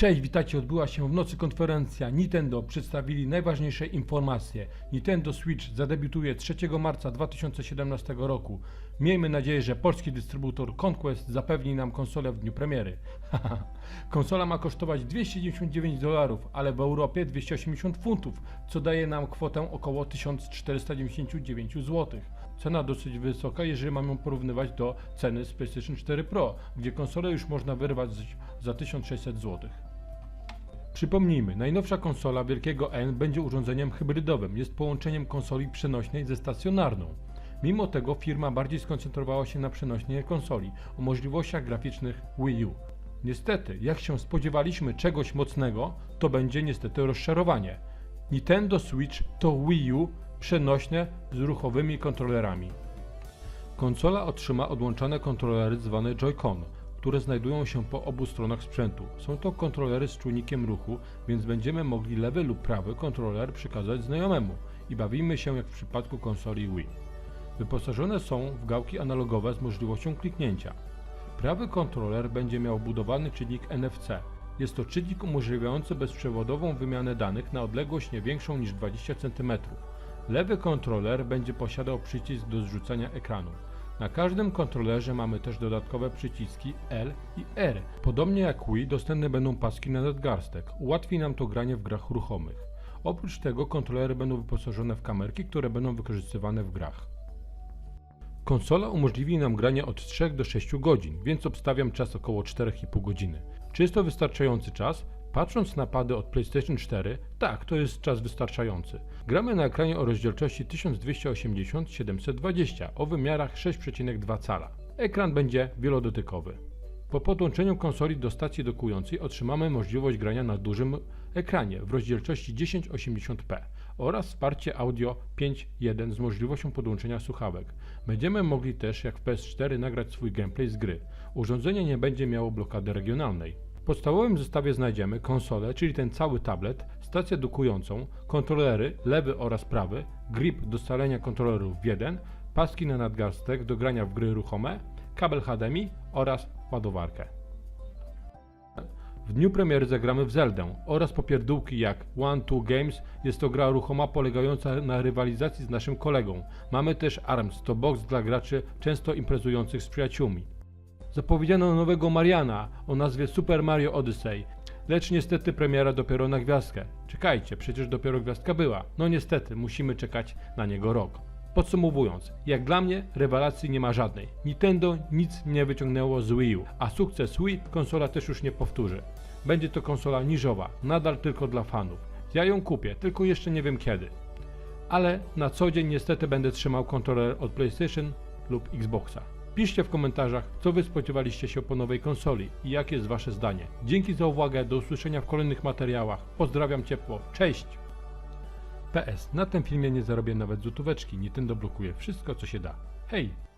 Cześć, witajcie. Odbyła się w nocy konferencja Nintendo. Przedstawili najważniejsze informacje. Nintendo Switch zadebiutuje 3 marca 2017 roku. Miejmy nadzieję, że polski dystrybutor Conquest zapewni nam konsolę w dniu premiery. Konsola ma kosztować 299 dolarów, ale w Europie 280 funtów, co daje nam kwotę około 1499 zł. Cena dosyć wysoka, jeżeli mamy ją porównywać do ceny z PlayStation 4 Pro, gdzie konsolę już można wyrwać za 1600 zł. Przypomnijmy, najnowsza konsola Wielkiego N będzie urządzeniem hybrydowym, jest połączeniem konsoli przenośnej ze stacjonarną. Mimo tego firma bardziej skoncentrowała się na przenośnej konsoli o możliwościach graficznych Wii U. Niestety, jak się spodziewaliśmy czegoś mocnego, to będzie niestety rozczarowanie. Nintendo Switch to Wii U przenośne z ruchowymi kontrolerami. Konsola otrzyma odłączane kontrolery zwane Joy-Con, które znajdują się po obu stronach sprzętu. Są to kontrolery z czujnikiem ruchu, więc będziemy mogli lewy lub prawy kontroler przekazać znajomemu i bawimy się jak w przypadku konsoli Wii. Wyposażone są w gałki analogowe z możliwością kliknięcia. Prawy kontroler będzie miał wbudowany czynnik NFC. Jest to czynnik umożliwiający bezprzewodową wymianę danych na odległość nie większą niż 20 cm. Lewy kontroler będzie posiadał przycisk do zrzucania ekranu. Na każdym kontrolerze mamy też dodatkowe przyciski L i R. Podobnie jak Wii dostępne będą paski na nadgarstek. Ułatwi nam to granie w grach ruchomych. Oprócz tego kontrolery będą wyposażone w kamerki, które będą wykorzystywane w grach. Konsola umożliwi nam granie od 3 do 6 godzin, więc obstawiam czas około 4,5 godziny. Czy jest to wystarczający czas? Patrząc na pady od PlayStation 4, tak, to jest czas wystarczający. Gramy na ekranie o rozdzielczości 1280-720 o wymiarach 6,2 cala. Ekran będzie wielodotykowy. Po podłączeniu konsoli do stacji dokującej otrzymamy możliwość grania na dużym ekranie w rozdzielczości 1080p oraz wsparcie audio 5.1 z możliwością podłączenia słuchawek. Będziemy mogli też, jak w PS4, nagrać swój gameplay z gry. Urządzenie nie będzie miało blokady regionalnej. Podstawowym zestawie znajdziemy konsolę, czyli ten cały tablet, stację dokującą, kontrolery lewy oraz prawy, grip do scalenia kontrolerów w jeden, paski na nadgarstek do grania w gry ruchome, kabel HDMI oraz ładowarkę. W dniu premiery zagramy w Zeldę oraz popierdółki jak One Two Games. Jest to gra ruchoma polegająca na rywalizacji z naszym kolegą. Mamy też ARMS, to box dla graczy często imprezujących z przyjaciółmi. Zapowiedziano nowego Mariana o nazwie Super Mario Odyssey, lecz niestety premiera dopiero na gwiazdkę. Czekajcie, przecież dopiero gwiazdka była. No niestety, musimy czekać na niego rok. Podsumowując, jak dla mnie rewelacji nie ma żadnej. Nintendo nic nie wyciągnęło z Wii U, a sukces Wii konsola też już nie powtórzy. Będzie to konsola niżowa, nadal tylko dla fanów. Ja ją kupię, tylko jeszcze nie wiem kiedy. Ale na co dzień niestety będę trzymał kontroler od PlayStation lub Xboxa. Piszcie w komentarzach, co wy spodziewaliście się po nowej konsoli i jakie jest wasze zdanie. Dzięki za uwagę, do usłyszenia w kolejnych materiałach. Pozdrawiam ciepło, cześć! PS, na tym filmie nie zarobię nawet złotóweczki, Nintendo blokuje wszystko co się da. Hej!